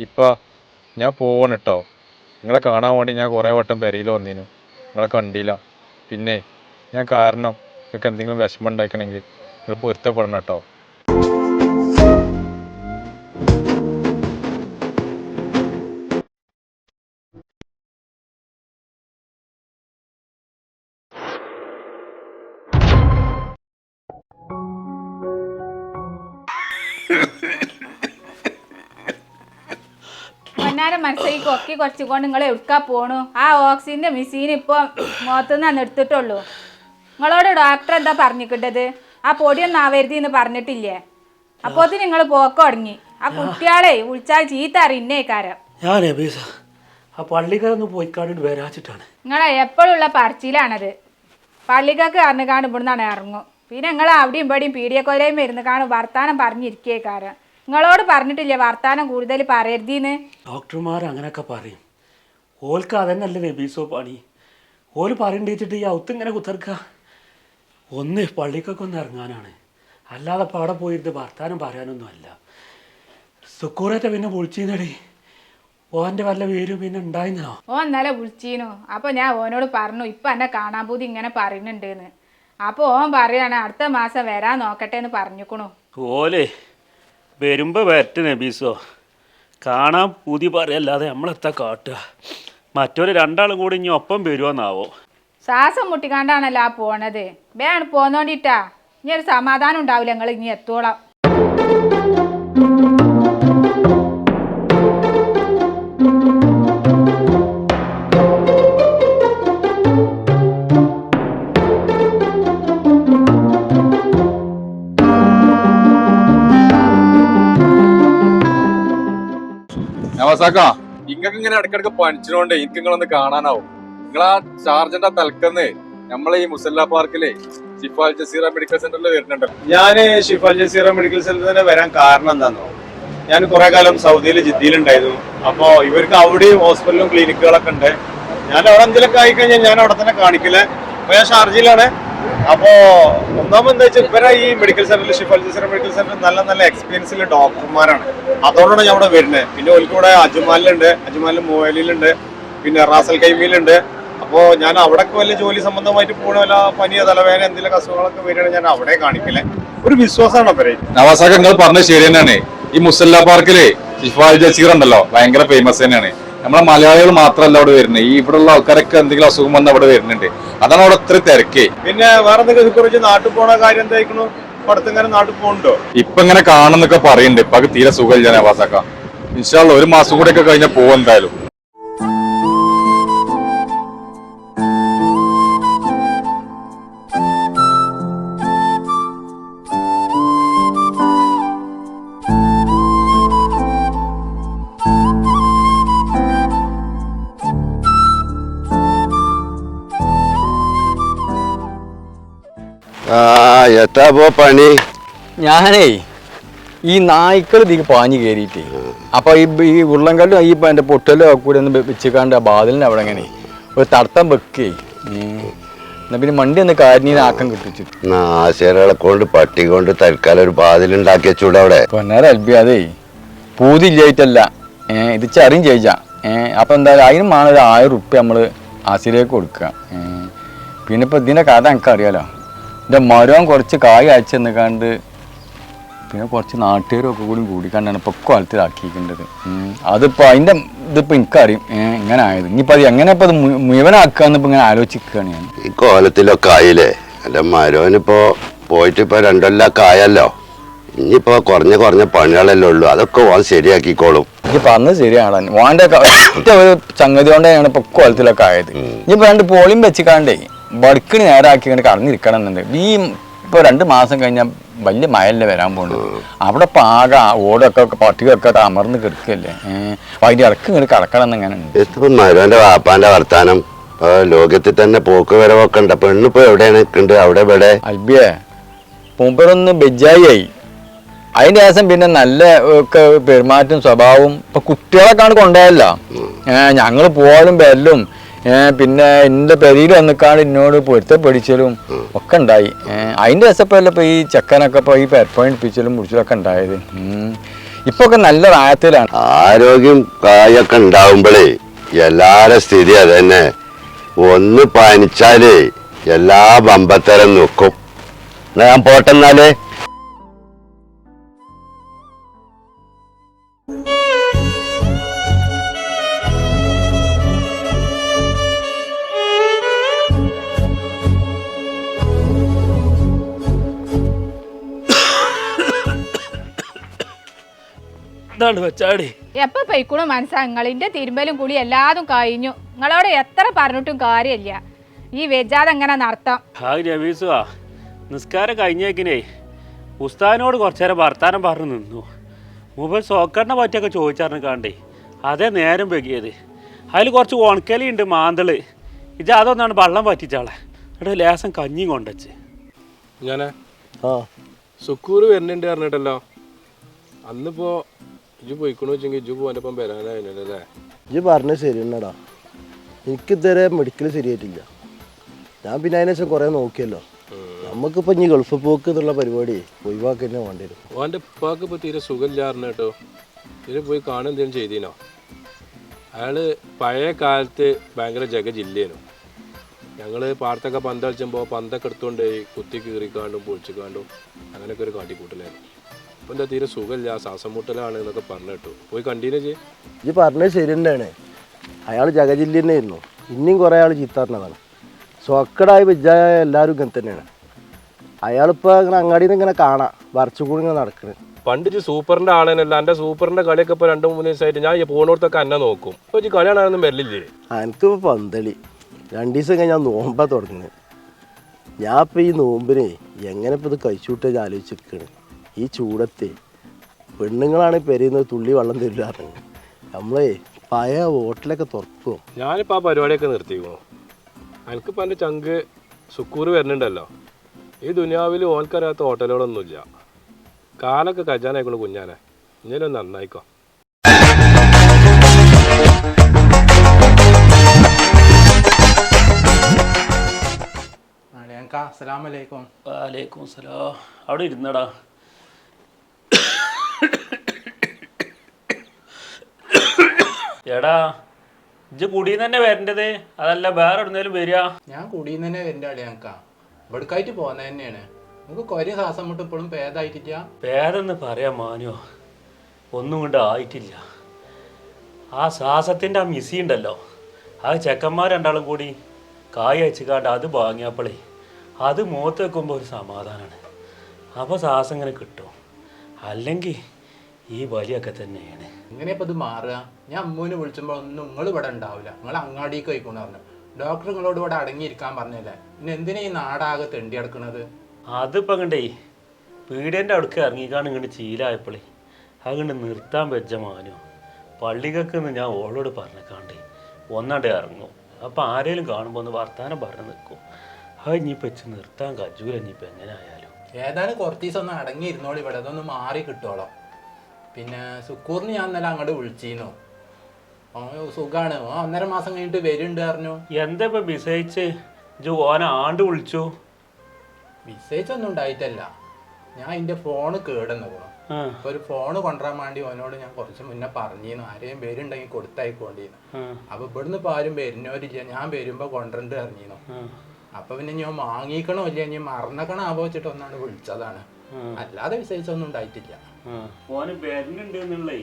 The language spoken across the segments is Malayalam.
ഇപ്പൊ ഞാൻ പോവാണ് കേട്ടോ നിങ്ങളെ കാണാൻ വേണ്ടി ഞാൻ കുറേ വട്ടം പെരയിൽ വന്നിനു. നിങ്ങളെ കണ്ടില്ല. പിന്നെ ഞാൻ കാരണം നിങ്ങൾക്ക് എന്തെങ്കിലും വിഷമം ഉണ്ടാക്കണമെങ്കിൽ നിങ്ങൾ പൊരുത്തപ്പെടണം കേട്ടോ. ഒക്കെ കൊക്കി കുറച്ചുകൊണ്ട് നിങ്ങൾ എവിടുക്കാ പോണു? ആ ഓക്സിജന്റെ മെഷീൻ ഇപ്പൊ മുഖത്തുനിന്ന് എടുത്തിട്ടുള്ളൂ. നിങ്ങളോട് ഡോക്ടർ എന്താ പറഞ്ഞിക്കിട്ടത് ആ പൊടിയൊന്നും ആവരുത് എന്ന് പറഞ്ഞിട്ടില്ലേ? അപ്പോത്തി നിങ്ങൾ പോക്ക തുടങ്ങി. ആ കുട്ടികളെ വിളിച്ചാൽ ചീത്ത അറിയുന്നേ കാരം ഞാൻ ആ പള്ളിക്കാരൊന്ന് പോയിക്കാണ്ടിട്ട് വരാച്ചിട്ടാണ് നിങ്ങളെ എപ്പോഴുള്ള പറച്ചിലാണത്. പള്ളിക്കൊക്കെ കാണും ഇവിടുന്നാണ് ഇറങ്ങും. പിന്നെ നിങ്ങൾ അവിടെയും ഇവിടെയും പീഡിയക്കൊലയും വരുന്ന കാണും വർത്താനം പറഞ്ഞിരിക്കേ കാരം നിങ്ങളോട് പറഞ്ഞിട്ടില്ലേ വർത്താനം കൂടുതൽ പറയരുതീന്ന്? ഡോക്ടർമാർ അങ്ങനെയൊക്കെ പറയും. ഓൽക്ക് അതന്നല്ലേ നെബീസോ പണി. ഓൽ പറയണ്ടിച്ചിട്ട് ഈ ഔത്ത് ഇങ്ങനെ കുത്തർക്ക? ഒന്ന് പള്ളിക്കൊക്കെ ഒന്ന് ഇറങ്ങാനാണ്. അല്ലാതെ ഇപ്പം അവിടെ പോയിരുന്ന് വർത്താനം പറയാനൊന്നും അല്ല. സുക്കൂറേറ്റ പിന്നെ വിളിച്ചീന്നടി. ഓന്റെ വല്ല പേരും പിന്നെ ഉണ്ടായിരുന്നോ? ഓ ഇന്നലെ വിളിച്ചീനു. അപ്പൊ ഞാൻ ഓനോട് പറഞ്ഞു ഇപ്പൊ എന്നെ കാണാൻ പൂതി ഇങ്ങനെ പറയുന്നുണ്ടെന്ന്. അപ്പൊ ഓൻ പറയാണ് അടുത്ത മാസം വരാൻ നോക്കട്ടെ എന്ന് പറഞ്ഞുക്കണു. ഓലെ വരുമ്പോൾ വരട്ടെ നബീസോ. കാണാൻ പൂതി പറയല്ലാതെ നമ്മളെത്താ കാട്ടുക. മറ്റൊരു രണ്ടാളും കൂടി ഇനി ഒപ്പം വരുമെന്നാവോ ശ്വാസം മുട്ടിക്കാണ്ടാണല്ലോ ആ പോണത്. വേണം പോന്നോണ്ടിട്ടാ. ഇനി ഒരു സമാധാനം ഉണ്ടാവില്ല നിങ്ങൾ ഇനി എത്തോളാം. നവാസാക്ക നിങ്ങൾക്ക് ഇങ്ങനെ ഇടക്കിടക്ക് പണിച്ചിനോണ്ട് എനിക്ക് നിങ്ങളൊന്ന് കാണാനാവും നിങ്ങൾ ആ ചാർജന്റെ തലക്കന്ന് നമ്മളെ ഈ മുസല്ല പാർക്കിലെ ഷിഫാൽ ജസീറ മെഡിക്കൽ സെന്ററിൽ വരുന്നുണ്ട്. ഞാൻ ഷിഫാൽ ജസീറ മെഡിക്കൽ സെന്ററിൽ തന്നെ വരാൻ കാരണം എന്താണെന്നോ ഞാൻ കുറെ കാലം സൗദിയിൽ ജിദ്ദിയിലുണ്ടായിരുന്നു അപ്പോ ഇവർക്ക് അവിടെയും ഹോസ്പിറ്റലും ക്ലിനിക്കുകളൊക്കെ ഉണ്ട്. ഞാൻ അവിടെ എന്തെങ്കിലും ആയിക്കഴിഞ്ഞാൽ ഞാൻ അവിടെ തന്നെ കാണിക്കില്ല. അപ്പൊ ഞാൻ ഷാർജയിലാണ് അപ്പോ ഒന്നാമത് എന്താ വെച്ചാൽ ഇവരെ ഈ മെഡിക്കൽ സെന്ററിൽ ഷിഫ മെഡിക്കൽ സെന്റർ നല്ല നല്ല എക്സ്പീരിയൻസ് ഉള്ള ഡോക്ടർമാരാണ് അതുകൊണ്ടാണ് ഇവിടെ വരുന്നത് പിന്നെ ഓൽക്ക് ഇവിടെ അജ്മാലിലുണ്ട് അജ്മാലിൽ മൊബൈലിലുണ്ട് പിന്നെ റാസൽ കൈമിയിലുണ്ട്. അപ്പോ ഞാൻ അവിടെ വല്ല ജോലി സംബന്ധമായിട്ട് പോകണ വല്ല പനിയോ തലവേദന എന്തെങ്കിലും അസുഖങ്ങളൊക്കെ വരികയാണെങ്കിൽ ഞാൻ അവിടെ കാണിക്കലേ. ഒരു വിശ്വാസമാണ് അവരെ. നവാസാക്ക നിങ്ങൾ പറഞ്ഞത് ശരി തന്നെയാണ്. ഈ മുസല്ല പാർക്കിലെ ഷിഫാൽ ജസീർ ഉണ്ടല്ലോ ഭയങ്കര ഫേമസ് തന്നെയാണ്. നമ്മളെ മലയാളികൾ മാത്രമല്ല അവിടെ വരുന്നത് ഈ ഇവിടെയുള്ള ആൾക്കാരൊക്കെ എന്തെങ്കിലും അസുഖം വന്ന് അവിടെ വരുന്നുണ്ട്. അതാണ് അവിടെ അത്ര തിരക്കേ. പിന്നെ വേറെ എന്തെങ്കിലും കുറിച്ച് നാട്ടിൽ പോണ കാര്യം എന്തായിരിക്കണു? പടത്തിങ്ങനെ നാട്ടിൽ പോകണ്ടോ ഇപ്പൊ ഇങ്ങനെ കാണുന്നൊക്കെ പറയുന്നുണ്ട്. ഇപ്പൊ തീരെ സുഖമില്ല നവാസാക്ക. ഇൻഷാള്ള ഒരു മാസം കൂടെ ഒക്കെ കഴിഞ്ഞാൽ പോകും എന്തായാലും ആ എത്താ പോ പണി? ഞാനേ ഈ നായ്ക്കൾ ഇതിക്ക് പാഞ്ഞു കയറിയിട്ടേ അപ്പൊ ഈ ഈ ഉരുളങ്കല്ലും ഈ എന്റെ പൊട്ടലും ഒക്കെ കൂടി ഒന്ന് വെച്ചിക്കാണ്ട് ആ ബാതിലിന് അവിടെ അങ്ങനെ ഒരു തടത്തം വെക്കേ. എന്നാ പിന്നെ മണ്ടി ഒന്ന് കാരണീന ആക്കം കിട്ടിച്ചു. നാശേരകളെ കൊണ്ട് പട്ടി കൊണ്ട് തൽക്കാലം ഒരു ബാതിലുണ്ടാക്കി വെച്ചൂടെ അവിടെ? പൊന്നേരം അൽബി അതേ പൂതില്ലായിട്ടല്ല ഏ ഇത് ചറിയും ചെയ്യിച്ചാ ഏ അപ്പൊ എന്തായാലും അതിനും വേണം ഒരു ആയിരം ഉറുപ്പ്യ നമ്മൾ ആശിരേക്ക് കൊടുക്കുക പിന്നെ ഇപ്പൊ ഇതിന്റെ കഥ എനിക്ക് എന്റെ മരം കുറച്ച് കായ് അയച്ചു നിൽക്കാണ്ട് പിന്നെ കുറച്ച് നാട്ടുകാരൊക്കെ കൂടി കൂടി കൂടിക്കാണ്ടാണ് ഇപ്പൊ കൊലത്തിലാക്കിയിരിക്കേണ്ടത് അതിപ്പോ അതിന്റെ ഇതിപ്പോ എനിക്കറിയും. ഏ ഇങ്ങനെ ആയത്. ഇനിയിപ്പോൾ അത് എങ്ങനെ ഇപ്പൊ അത് മു- മുഴുവനാക്കാന്ന് ഇപ്പൊ ഇങ്ങനെ ആലോചിക്കുകയാണ് ഞാൻ. ഈ കോലത്തിലൊക്കെ ആയില്ലേ? അല്ല മരോനിപ്പോ പോയിട്ട് ഇപ്പൊ രണ്ടൊല്ലൊക്കെ ആയല്ലോ. ഇനിയിപ്പോ കുറഞ്ഞ കുറഞ്ഞ പണികളല്ലേ ഉള്ളൂ. അതൊക്കെ ഓൻ ശരിയാക്കിക്കോളും. എനിക്ക് പറഞ്ഞ് ശരിയാണ് ഓന്റെ ഒരു ചങ്ങതി കൊണ്ടാണ് ഇപ്പൊ കോലത്തിലൊക്കെ ആയത്. ഇനിയിപ്പോ രണ്ട് പോളിയും വെച്ചിക്കാണ്ടേ. ബടുക്കിന് നേരാക്കി ഇങ്ങനെ കടന്നിരിക്കണം എന്നുണ്ട് ഈ ഇപ്പൊ രണ്ട് മാസം കഴിഞ്ഞാൽ വലിയ മഴയല്ലേ വരാൻ പോകുന്നത് അവിടെ ഇപ്പൊ ആകെ ഓടൊക്കെ പട്ടികയൊക്കെ അമർന്ന് കിടക്കല്ലേ. അതിന്റെ ഇടയ്ക്ക് ഇങ്ങനെ കിടക്കണം എന്നിങ്ങനെ ഉണ്ട് വാപ്പാന്റെ വർത്താനം. ലോകത്തിൽ തന്നെ പോക്ക് വരവൊക്കെ ഉണ്ട്. പെണ്ണിപ്പോ എവിടെയാണ് അവിടെ ഇവിടെ അൽബിയെ മൂപ്പരൊന്ന് ബെജായി അതിന്റെ ശേഷം പിന്നെ നല്ല ഒക്കെ പെരുമാറ്റം സ്വഭാവവും ഇപ്പൊ കുട്ടികളൊക്കെയാണ് കൊണ്ടുപോയല്ല. ഞങ്ങൾ ഞങ്ങൾ പോലും ഏഹ് പിന്നെ എന്റെ പെരിയിൽ വന്നിക്കാണ്ട് എന്നോട് പൊരുത്തപ്പെടിച്ചലും ഒക്കെ ഉണ്ടായി അതിന്റെ അതിന്റെ രസപ്പല്ല ഇപ്പൊ ഈ ചെക്കനൊക്കെ ഇപ്പൊ ഈ പെരപ്പണിപ്പിച്ചലും മുടിച്ചലൊക്കെ ഉണ്ടായത് ഉം. ഇപ്പൊ ഒക്കെ നല്ല പ്രായത്തിലാണ്. ആരോഗ്യം കായൊക്കെ ഉണ്ടാവുമ്പോഴേ എല്ലാരെ സ്ഥിതി അതന്നെ. ഒന്ന് പനിച്ചാലേ എല്ലാ ബമ്പത്തരം നോക്കും. ഞാൻ പോട്ടെന്നാലേ ഇതാണ് വെച്ചാടി എപ്പൊ പൈക്കുണു മനസ്സാ? നിങ്ങളിന്റെ തിരുമ്പലും കുളി എല്ലാതും കഴിഞ്ഞു. നിങ്ങളോട് എത്ര പറഞ്ഞിട്ടും കാര്യമില്ല. ഈ വെജാതെ എങ്ങനെ നടത്താം? ഹായ് രവീസുവാ. നിസ്കാരം കഴിഞ്ഞേക്കിനേ ഉസ്താദിനോട് കുറച്ചേരം വർത്താനം പറഞ്ഞു നിന്നു. മൊബൈൽ സോക്കറിനെ പറ്റിയൊക്കെ ചോദിച്ചറിഞ്ഞു കാണ്ടേ അതേ നേരം വെക്കിയത് അതിൽ കുറച്ച് ഉണക്കലി ഉണ്ട് മാന്തൾ. ഇത് അതൊന്നാണ് വള്ളം പറ്റിച്ചാളെ ഇവിടെ ലേസം കഞ്ഞിയും കൊണ്ടുവച്ച് ഞാനാ സുക്കൂർ വരുന്നുണ്ട് പറഞ്ഞിട്ടല്ലോ. അന്നിപ്പോ ഇജു പോയിക്കണു വെച്ചെങ്കിൽ ഇജു പോവാന്റെ ഒപ്പം വരാനായിരുന്നല്ലേ ഇജ്ജ് പറഞ്ഞത് ശരിയെന്നടാ. എനിക്കിതുവരെ മെഡിക്കൽ ശരിയായിട്ടില്ല. ഞാൻ പിന്നെ അതിനുശേഷം കുറേ നോക്കിയല്ലോ. നമുക്കിപ്പോൾ ഇനി ഗൾഫ് പോക്ക് എന്നുള്ള പരിപാടി ഒഴിവാക്കി തന്നെ വേണ്ടി വരും ഓന്റെ ഉപ്പാക്ക് ഇപ്പോൾ തീരെ കേട്ടോ പോയി കാണുക എന്തെങ്കിലും ചെയ്തീനോ? അയാൾ പഴയ കാലത്ത് ഭയങ്കര ജഗ ജില്ലേനു ഞങ്ങൾ പാടത്തൊക്കെ പന്ത് കളിച്ചുമ്പോൾ പന്തൊക്കെ എടുത്തുകൊണ്ട് കുത്തി കീറിക്കാണ്ടും പൊളിച്ചിക്കാണ്ടും അങ്ങനെയൊക്കെ ഒരു കാട്ടിക്കൂട്ടലായിരുന്നു. എന്താ തീരെ സുഖമില്ല ശ്വാസം മുട്ടലാണ് എന്നൊക്കെ പറഞ്ഞു കേട്ടു. പോയി കണ്ടീനെ ചെയ്യ് ഇത് പറഞ്ഞത് ശരി തന്നെയാണ് അയാൾ ജഗജില്ല തന്നെയായിരുന്നു ഇനിയും കുറേ ആൾ ചീത്താറിനതാണ് സ്വക്കടായി വിജയ എല്ലാവരും ഇങ്ങനെ തന്നെയാണ്. അയാളിപ്പോൾ ഇങ്ങനെ അങ്ങാടിയിൽ നിന്ന് ഇങ്ങനെ കാണാം. വരച്ചുകൂടി ഇങ്ങനെ നടക്കുന്നത് പണ്ട് ഇജ്ജ് സൂപ്പറിന്റെ ആളേനല്ല എന്റെ സൂപ്പറിന്റെ കളിയൊക്കെ ഇപ്പൊ രണ്ടു മൂന്ന് ദിവസമായിട്ട് ഞാൻ ഈ പോണോടത്തൊക്കെ എന്നെ നോക്കും. ഇപ്പൊ ഇജ്ജ് കളി കാണാനൊന്നും വരില്ലേ എനിക്ക് പന്തളി. രണ്ട് ദിവസം കഴിഞ്ഞ് ഞാൻ നോമ്പാ തുടങ്ങുന്നത്. ഞാൻ ഇപ്പം ഈ നോമ്പിനെ എങ്ങനെ ഇപ്പം ഇത് ആലോചിച്ച് നിൽക്കണ്. ഈ ചൂടത്തെ പെണ്ണുങ്ങളാണ് പെരുന്നത് തുള്ളി വെള്ളം തരില്ലാറുണ്ട് നമ്മളെ പഴയ ഹോട്ടലൊക്കെ തുറക്കും. ഞാനിപ്പോ ആ പരിപാടിയൊക്കെ നിർത്തിക്കോ എനിക്കിപ്പോൾ എന്റെ ചങ്ക് സുക്കൂർ വരുന്നുണ്ടല്ലോ. ഈ ദുനിയാവിൽ ഓൽക്കറിയാത്ത ഹോട്ടലുകളൊന്നുമില്ല. കാലൊക്കെ കജാനായിക്കണു കുഞ്ഞാനെ. ഇങ്ങനെ നന്നായിക്കോ. അസ്സലാമലൈക്കും വാലേക്കും സലാം അവിടെ ഇരുന്നടാ. എടാ ഇജ്ജ് കുടിയിൽ തന്നെ വരേണ്ടത്? അതല്ല വേറെ എവിടുന്നേലും വരിക. ഞാൻ കുടിയിൽ തന്നെ വരണ്ട അളിയാങ്ക. ഇവിടക്കായിട്ട് പോകുന്നത് തന്നെയാണ്. നമുക്ക് കൊരി ശ്വാസം മുട്ട് ഇപ്പോഴും ഭേദമായിട്ടില്ല പേരെന്ന് പറയാം മാനോ ഒന്നും കൊണ്ട് ആയിട്ടില്ല. ആ ശ്വാസത്തിന്റെ ആ മിസി ഉണ്ടല്ലോ. ആ ചെക്കന്മാർ രണ്ടാളും കൂടി കായ് അയച്ചുകാണ്ട് അത് വാങ്ങിയപ്പോളേ അത് മുഖത്ത് വെക്കുമ്പോൾ ഒരു സമാധാനമാണ് അപ്പോൾ ശ്വാസം ഇങ്ങനെ കിട്ടും. അല്ലെങ്കിൽ ഈ വലിയൊക്കെ തന്നെയാണ്. എങ്ങനെയപ്പോൾ ഇത് മാറുക? ഞാൻ അമ്മൂനെ വിളിച്ചപ്പോൾ ഒന്നും നിങ്ങൾ ഇവിടെ ഉണ്ടാവില്ല. നിങ്ങൾ അങ്ങാടിക്ക് പോയിക്കൊണ്ട് പറഞ്ഞു. ഡോക്ടർ നിങ്ങളോട് ഇവിടെ അടങ്ങിയിരിക്കാൻ പറഞ്ഞല്ലേ പിന്നെ എന്തിനാ ഈ നാടാകെ തെണ്ടി കിടക്കുന്നത് അതിപ്പോൾ കണ്ടേ പീഡിയന്റെ അടുക്ക് ഇറങ്ങിക്കാണ് ഇങ്ങോട്ട് ചീലായപ്പോളേ അതുകൊണ്ട് നിർത്താൻ വെച്ച മാനോ. പള്ളികൾക്ക് ഞാൻ ഓളോട് പറഞ്ഞേക്കാണ്ട് ഒന്നാണ്ട് ഇറങ്ങും. അപ്പോൾ ആരേലും കാണുമ്പോൾ ഒന്ന് വർത്താനം പറഞ്ഞു നിൽക്കും അത് ഇനിയിപ്പോൾ വെച്ച് നിർത്താൻ കജൂല ഇനിയിപ്പോൾ എങ്ങനെ ആയാലും ഏതായാലും കുറച്ച് ദിവസം ഒന്ന് അടങ്ങിയിരുന്നോളൂ ഇവിടെ. അതൊന്ന് മാറി കിട്ടുവോളോ. പിന്നെ സുക്കൂറിന് ഞാൻ ഇന്നലെ അങ്ങോട്ട് വിളിച്ചിരുന്നു ഓ സുഖാണ്. ഓ ഒന്നര മാസം കഴിഞ്ഞിട്ട് വരുന്നുണ്ട് പറഞ്ഞു. എന്താ ഇപ്പൊ ഓനെ ആണ്ട് വിളിച്ചു? ഒന്നും ഉണ്ടായിട്ടല്ല. ഞാൻ എന്റെ ഫോണ് കേടുന്നു അപ്പൊ ഒരു ഫോണ് കൊണ്ടുവരാൻ വേണ്ടി അവനോട് ഞാൻ കുറച്ച് മുന്നേ പറഞ്ഞിരുന്നു. ആരെയും പേരുണ്ടെങ്കിൽ കൊടുത്തായി പോണ്ടിരുന്നു അപ്പൊ ഇവിടുന്ന് ഇപ്പൊ ആരും വരുന്നവരില്ല ഞാൻ വരുമ്പോ കൊണ്ടുവരണ്ട് അറിഞ്ഞിരുന്നു അപ്പൊ പിന്നെ ഞാൻ വാങ്ങിക്കണോ ഇല്ല? ഞാൻ മറന്നക്കണോ വെച്ചിട്ട് ഒന്നാണ് വിളിച്ചതാണ്. അല്ലാതെ ഉണ്ടായിട്ടില്ല. ഓന് വരുന്നുണ്ട് എന്നുള്ളേ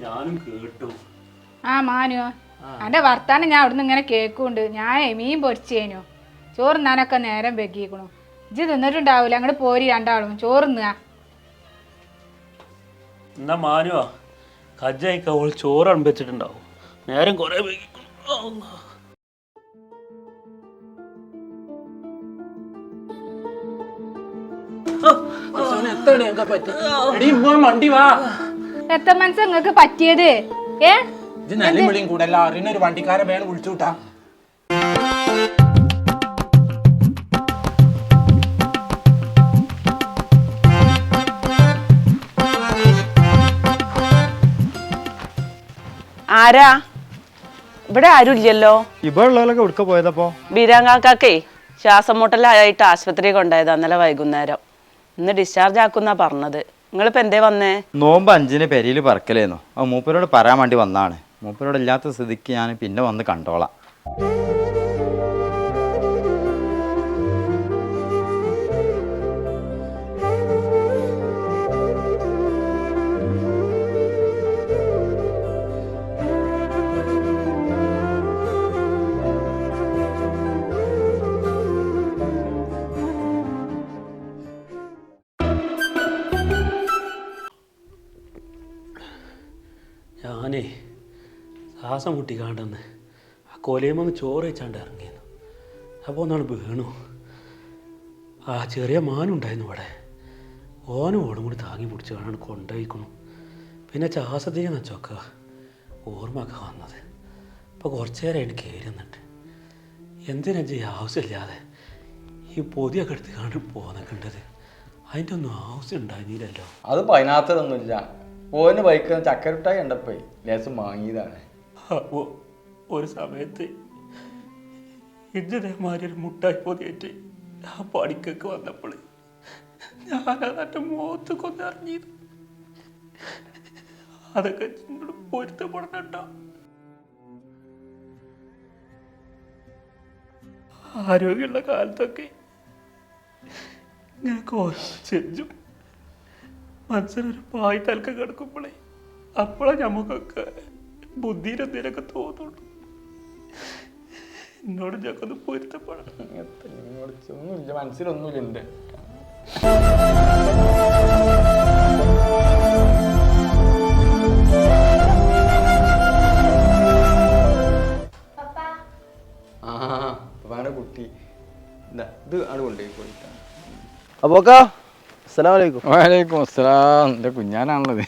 ഞാനും കേട്ടു. ആ മാനു അന്റെ വർത്താനം ഞാൻ അവിടുന്ന് ഇങ്ങനെ കേൾക്കുന്നുണ്ട്. ഞാൻ മീൻ പൊരിച്ചേനു. ചോറ് നാനൊക്കെ നേരം വെക്കിക്കണു ഇജ്ജ് തിന്നിട്ടുണ്ടാവൂല. അങ്ങോട്ട് പോരി രണ്ടാളും. ചോറ് എന്നാ മാനുവാ? കജ്ജായിക്ക അവൾ ചോറ് അണുപ്പിച്ചിട്ടുണ്ടാവും നേരം കുറേ വൈകിക്കുന്നു എത്ര മനസ്സ് നിങ്ങൾക്ക് പറ്റിയത്? ഏ? ഇത് നല്ല വിളിയും കൂടല്ല അറിയുന്ന ഒരു വണ്ടിക്കാരെ വേണം വിളിച്ചു വിട്ടാ ആരാ? ഇവിടെ ആരുമില്ലല്ലോ? ഇവിടെ ഉള്ളവരൊക്കെ എടുക്ക പോയതപ്പോ? ബീരാങ്കാക്കേ ശ്വാസം മുട്ടലായിട്ട് ആശുപത്രി കൊണ്ടായത് അന്നലെ വൈകുന്നേരം. ഇന്ന് ഡിസ്ചാർജ് ആക്കുന്ന പറഞ്ഞത്. നിങ്ങളിപ്പോൾ എന്തേ വന്നേ? നോമ്പ് അഞ്ചിന് പെരിയിൽ പറക്കലേന്നു. ആ മൂപ്പരോട് പറയാൻ വേണ്ടി വന്നാണ്. മൂപ്പരോട് ഇല്ലാത്ത സ്ഥിതിക്ക് ഞാൻ പിന്നെ വന്ന് കണ്ടോളാം. ശ്വാസം മുട്ടിക്കാണ്ടെന്ന് ആ കൊലയുമെന്ന് ചോറ് വെച്ചാണ്ട് ഇറങ്ങിയെന്ന്. അപ്പോൾ ഒന്നാണ് വീണു. ആ ചെറിയ മാനുണ്ടായിരുന്നു ഇവിടെ. ഓനും ഓടും കൂടി താങ്ങി പിടിച്ച് കാണാൻ കൊണ്ടുപോയിക്കണു പിന്നെ ശ്വാസത്തിന് നച്ചൊക്ക ഓർമ്മയൊക്കെ വന്നത്. ഇപ്പോൾ കുറച്ച് നേരം അതിന് കയറുന്നുണ്ട് എന്തിനാ ചെയ്യ ആവശ്യമില്ലാതെ ഈ പൊതിയൊക്കെ എടുത്ത് കാണാൻ പോന്നിക്കേണ്ടത്? അതിന്റെ ഒന്നും ആവശ്യം ഉണ്ടായിരുന്നില്ലല്ലോ. അത് പതിനാത്തതൊന്നുമില്ല ഓന് ബൈക്ക് ചക്കരട്ടായി കണ്ടപ്പോയി ലേസം വാങ്ങിയതാണ് ഒരു സമയത്ത് ഇജ്ജതേമാതിരി ഒരു മുട്ടായി പൊതിയേറ്റ് ആ പണിക്കൊക്കെ വന്നപ്പോൾ ഞാനതിന്റെ മുഖത്ത് കൊന്നറിഞ്ഞത് അതൊക്കെ പൊരുത്തപ്പെടണട്ടോ ആരോഗ്യമുള്ള കാലത്തൊക്കെ ഇങ്ങനെ ഓരോ മനസ്സിലൊരു പായ് തലക്ക് കിടക്കുമ്പോഴേ അപ്പോഴാണ് നമുക്കൊക്കെ ബുദ്ധിയിൽ എന്തെങ്കിലുമൊക്കെ തോന്നുള്ളൂ എന്നോട് ഞങ്ങൾക്കൊന്ന് പൊരുത്തപ്പെടണം. ഒന്നുമില്ല മനസ്സിലൊന്നുമില്ല എന്റെ. ആ കുട്ടി. ഇതാ, ഇത് ആണ് കൊണ്ടുപോയി പോയിട്ടാ. അപ്പോക്കാ അസ്സലാമലൈക്കും വാലേക്കും അസ്സലാം. എന്റെ കുഞ്ഞാനാണുള്ളത്.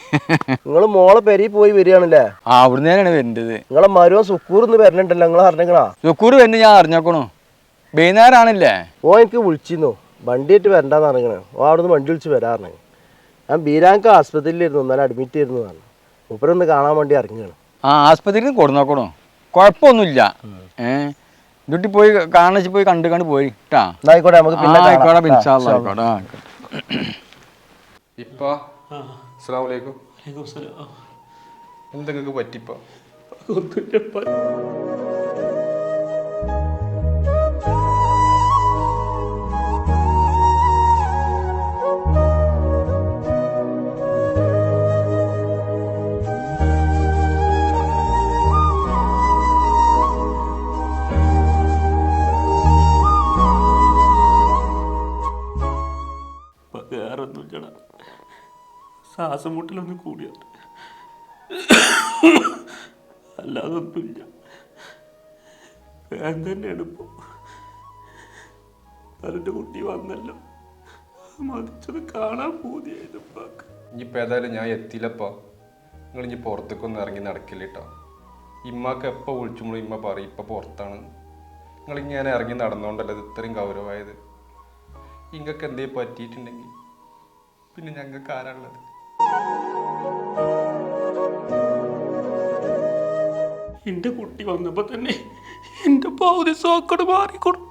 നിങ്ങൾ മോളെ പെരി പോയി വരികയാണല്ലേ? ആ അവിടുന്ന് തന്നെയാണ് വരേണ്ടത്. നിങ്ങളെ മരുവൻ സുക്കൂർ എന്ന് വരുന്നുണ്ടല്ലോ നിങ്ങൾ അറിഞ്ഞിക്കണാ? സുക്കൂർ വരുന്ന ഞാൻ അറിഞ്ഞോക്കണു. വൈകുന്നേരമാണല്ലേ ഓ എനിക്ക് വിളിച്ചിരുന്നു. വണ്ടിയായിട്ട് വരണ്ടെന്ന് അറിയണേ ഓ അവിടുന്ന് വണ്ടി വിളിച്ച് വരാറിഞ്ഞു ഞാൻ ബീരാങ്ക ആസ്പത്രിയിലിരുന്നു എന്നാലും അഡ്മിറ്റ് ആയിരുന്നു പറഞ്ഞു. മൂപ്പരൊന്ന് കാണാൻ വേണ്ടി ഇറങ്ങിയാണ് ആ ആസ്പത്രിയിൽ കൊടുന്നോക്കണോ. കുഴപ്പമൊന്നുമില്ല. ഏഹ് ഡ്യൂട്ടി പോയി കാണിച്ച് പോയി കണ്ട് കണ്ട് പോയി കേട്ടാ ആയിക്കോട്ടെ നമുക്ക് പിന്നെ ആയിക്കോട്ടെ ആയിക്കോട്ടെ. ഇപ്പൊ അസ്സലാമു അലൈക്കും വലൈക്കും സലാം. എന്തെങ്കിലും പറ്റിപ്പോ ഒന്നുമില്ലപ്പ. ശ്വാസം മുട്ടലൊന്നും കൂടിയാണ് അല്ലാതെ ഒന്നുമില്ല. വേഗം തന്നെയാണ് കുട്ടി വന്നല്ലോ. മതിച്ചത് കാണാൻ പൂതിയായത് ഉപ്പാക്ക്. ഇനിയിപ്പോൾ ഏതായാലും ഞാൻ എത്തിയില്ലപ്പോ. നിങ്ങൾ ഇനി പുറത്തേക്കൊന്നും ഇറങ്ങി നടക്കില്ല കേട്ടോ. ഇമ്മക്ക് എപ്പോൾ വിളിച്ചുമ്പോഴും ഇമ്മ പറയും ഇപ്പം പുറത്താണ്. നിങ്ങൾ ഇങ്ങനെ ഇറങ്ങി നടന്നുകൊണ്ടല്ലേ ഇത് ഇത്രയും ഗൗരവമായത്? ഇങ്ങക്ക് എന്തേ പറ്റിയിട്ടുണ്ടെങ്കിൽ? പിന്നെ ഞങ്ങൾക്ക് ആരാളുള്ളത് എന്റെ കുട്ടി വന്നപ്പോൾ തന്നെ എന്റെ പൗതി സോക്കട് മാറിക്കൊടുത്തു.